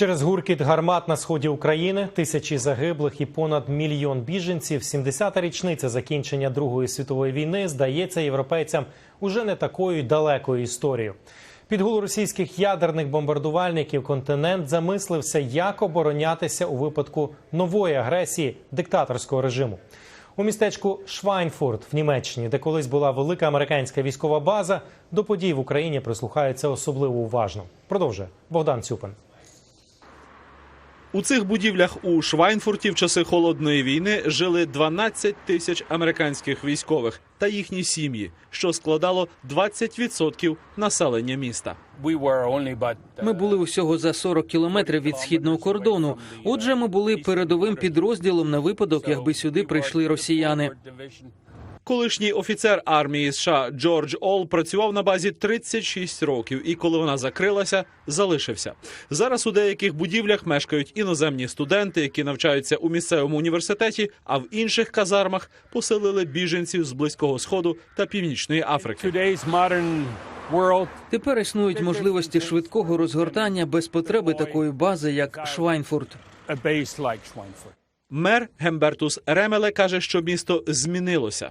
Через гуркіт гармат на сході України, тисячі загиблих і понад мільйон біженців. 70-та річниця закінчення Другої світової війни здається європейцям уже не такою далекою історією. Під гул російських ядерних бомбардувальників континент замислився, як оборонятися у випадку нової агресії диктаторського режиму. У містечку Швайнфурт в Німеччині, де колись була велика американська військова база, до подій в Україні прислухаються особливо уважно. Продовжує Богдан Цюпин. У цих будівлях у Швайнфурті в часи холодної війни жили 12 тисяч американських військових та їхні сім'ї, що складало 20% населення міста. Ми були усього за 40 кілометрів від східного кордону. Отже, ми були передовим підрозділом на випадок, якби сюди прийшли росіяни. Колишній офіцер армії США Джордж Ол працював на базі 36 років, і коли вона закрилася, залишився. Зараз у деяких будівлях мешкають іноземні студенти, які навчаються у місцевому університеті, а в інших казармах поселили біженців з близького сходу та північної Африки. Тепер існують можливості швидкого розгортання без потреби такої бази, як Schweinfurt. Мер Гембертус Ремеле каже, що місто змінилося.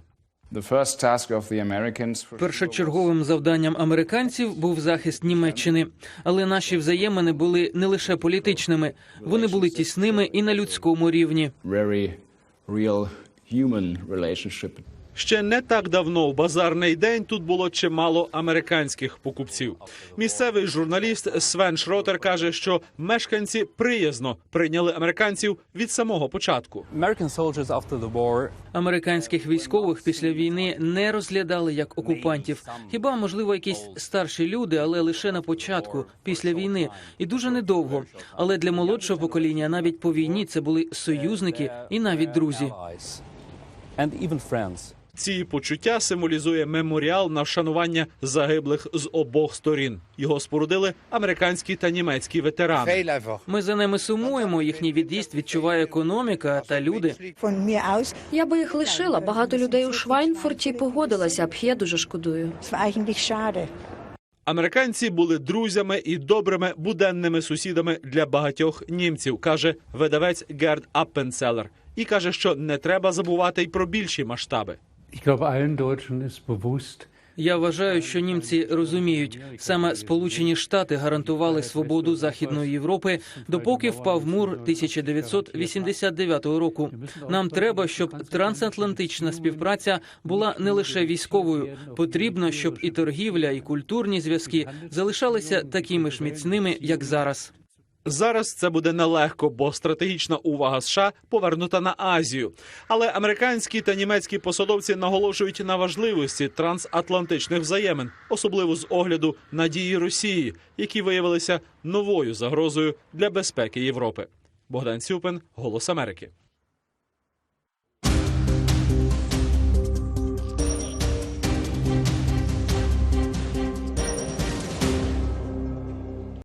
Першочерговим завданням американців був захист Німеччини, але наші взаємини були не лише політичними, вони були тісними і на людському рівні. Ще не так давно в базарний день тут було чимало американських покупців. Місцевий журналіст Свен Шротер каже, що мешканці приязно прийняли американців від самого початку. Американських військових після війни не розглядали як окупантів. Хіба можливо якісь старші люди, але лише на початку, після війни, і дуже недовго. Але для молодшого покоління навіть по війні це були союзники і навіть друзі. and even friends. Ці почуття символізує меморіал на вшанування загиблих з обох сторін. Його спорудили американські та німецькі ветерани. Ми за ними сумуємо. Їхній від'їзд відчуває економіка та люди. Я би їх лишила. Багато людей у Швайнфурті погодилася б. Я дуже шкодую. Американці були друзями і добрими буденними сусідами для багатьох німців, каже видавець Герд Аппенцелер. І каже, що не треба забувати й про більші масштаби. Я вважаю, що німці розуміють, саме Сполучені Штати гарантували свободу Західної Європи, допоки впав мур 1989 року. Нам треба, щоб трансатлантична співпраця була не лише військовою. Потрібно, щоб і торгівля, і культурні зв'язки залишалися такими ж міцними, як зараз. Зараз це буде нелегко, бо стратегічна увага США повернута на Азію. Але американські та німецькі посадовці наголошують на важливості трансатлантичних взаємин, особливо з огляду на дії Росії, які виявилися новою загрозою для безпеки Європи. Богдан Цюпин, Голос Америки.